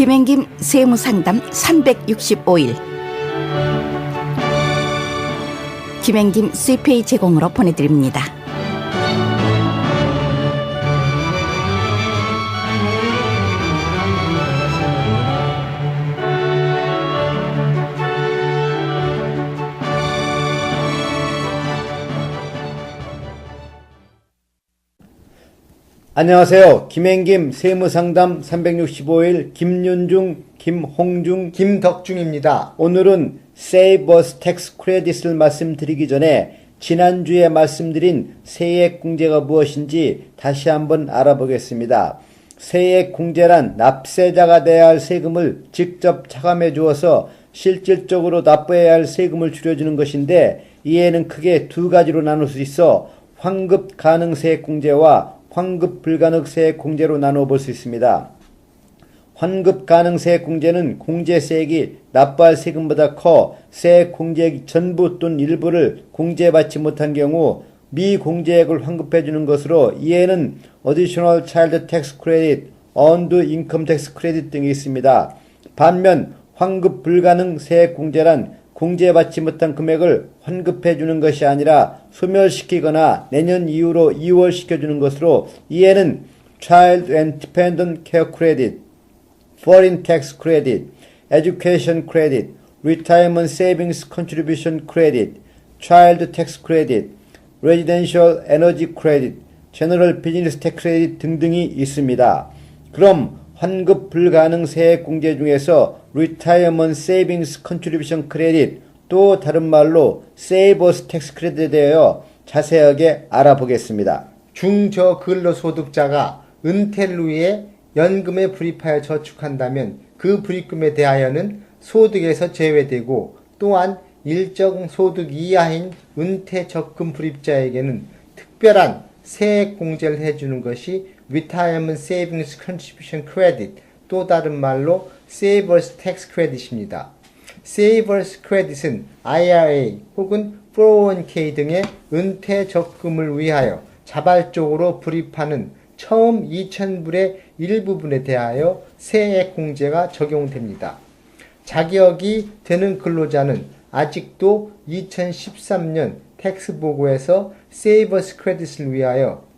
김행김 세무상담 365일 김행김 CPA 제공으로 보내드립니다. 안녕하세요. 김행김 세무상담 365일 김윤중, 김홍중, 김덕중입니다. 오늘은 Us Tax Credit을 말씀드리기 전에 지난주에 말씀드린 세액공제가 무엇인지 다시 한번 알아보겠습니다. 세액공제란 납세자가 내야 할 세금을 직접 차감해 주어서 실질적으로 납부해야 할 세금을 줄여주는 것인데 이에는 크게 두 가지로 나눌 수 있어 환급 가능 세액공제와 환급 불가능 세액공제로 나누어 볼 수 있습니다. 환급 가능 세액공제는 공제세액이 납부할 세금보다 커 세액 공제액 전부 또는 일부를 공제받지 못한 경우 미공제액을 환급해 주는 것으로 이에는 Additional Child Tax Credit, Earned Income Tax Credit 등이 있습니다. 반면 환급 불가능 세액 공제란 공제받지 못한 금액을 환급해 주는 것이 아니라 소멸시키거나 내년 이후로 이월시켜 주는 것으로 이에는 Child and Dependent Care Credit, Foreign Tax Credit, Education Credit, Retirement Savings Contribution Credit, Child Tax Credit, Residential Energy Credit, General Business Tax Credit 등등이 있습니다. 그럼 환급 불가능 세액 공제 중에서 Retirement Savings Contribution Credit 또 다른 말로 Savers Tax Credit에 대하여 자세하게 알아보겠습니다. 중저 근로소득자가 은퇴를 위해 연금에 불입하여 저축한다면 그 불입금에 대하여는 소득에서 제외되고 또한 일정 소득 이하인 은퇴 적금 불입자에게는 특별한 세액 공제를 해주는 것이 Retirement Savings Contribution Credit 또 다른 말로 Savers Tax Credit입니다. Savers Credit은 IRA 혹은 401k 등의 은퇴 적금을 위하여 자발적으로 불입하는 처음 2,000불의 일부분에 대하여 세액 공제가 적용됩니다. 자격이 되는 근로자는 아직도 2013년 텍스 보고에서 세이버스 크레딧을 위하여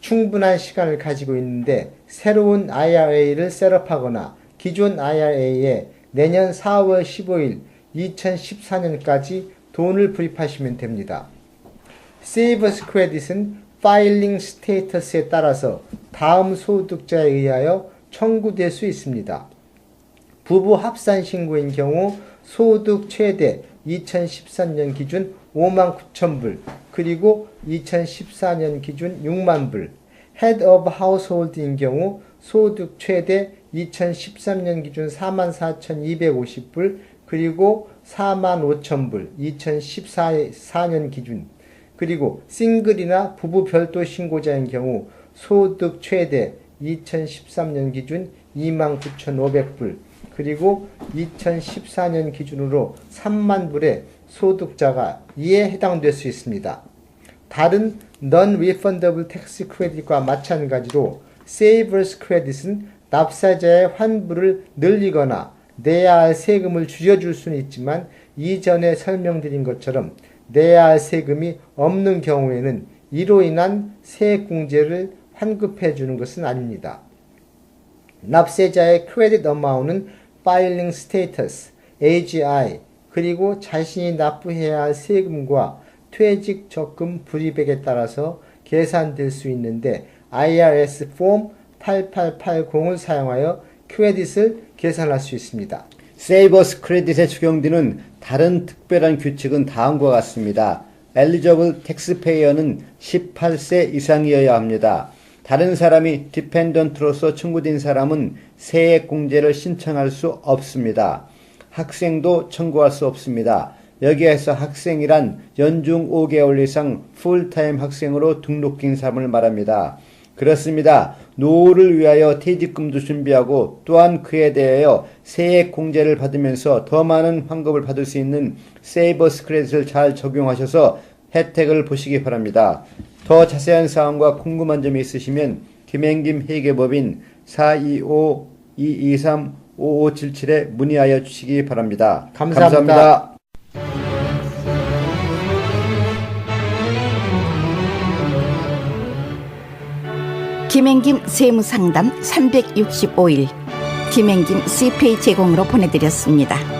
충분한 시간을 가지고 있는데 새로운 IRA를 셋업하거나 기존 IRA에 내년 4월 15일 2014년까지 돈을 불입하시면 됩니다. 세이버스 크레딧은 파일링 스테이터스에 따라서 다음 소득자에 의하여 청구될 수 있습니다. 부부 합산 신고인 경우 소득 최대 2013년 기준 5만 9천 불, 그리고 2014년 기준 6만 불, Head of Household인 경우 소득 최대 2013년 기준 4만 4,250불, 그리고 4만 5천 불, 2014년 기준, 그리고 싱글이나 부부 별도 신고자인 경우 소득 최대 2013년 기준 29,500불, 그리고 2014년 기준으로 3만 불의 소득자가 이에 해당될 수 있습니다. 다른 Non-Refundable Tax Credit과 마찬가지로 Savers Credit은 납세자의 환불을 늘리거나 내야 할 세금을 줄여줄 수는 있지만 이전에 설명드린 것처럼 내야 할 세금이 없는 경우에는 이로 인한 세액공제를 환급해 주는 것은 아닙니다. 납세자의 크레딧 어마운은 파일링 스테이터스, AGI, 그리고 자신이 납부해야 할 세금과 퇴직 적금 불이백에 따라서 계산될 수 있는데 IRS 폼 8880을 사용하여 크레딧을 계산할 수 있습니다. 세이버스 크레딧에 적용되는 다른 특별한 규칙은 다음과 같습니다. 엘리저블 텍스페이어는 18세 이상이어야 합니다. 다른 사람이 디펜던트로서 청구된 사람은 세액 공제를 신청할 수 없습니다. 학생도 청구할 수 없습니다. 여기에서 학생이란 연중 5개월 이상 풀타임 학생으로 등록된 사람을 말합니다. 그렇습니다. 노후를 위하여 퇴직금도 준비하고 또한 그에 대하여 세액 공제를 받으면서 더 많은 환급을 받을 수 있는 세이버스 크레딧을 잘 적용하셔서 혜택을 보시기 바랍니다. 더 자세한 사항과 궁금한 점이 있으시면 김행김 회계법인 425-223-5577에 문의하여 주시기 바랍니다. 감사합니다. 감사합니다. 김행김 세무상담 365일 김행김 CPA 제공으로 보내드렸습니다.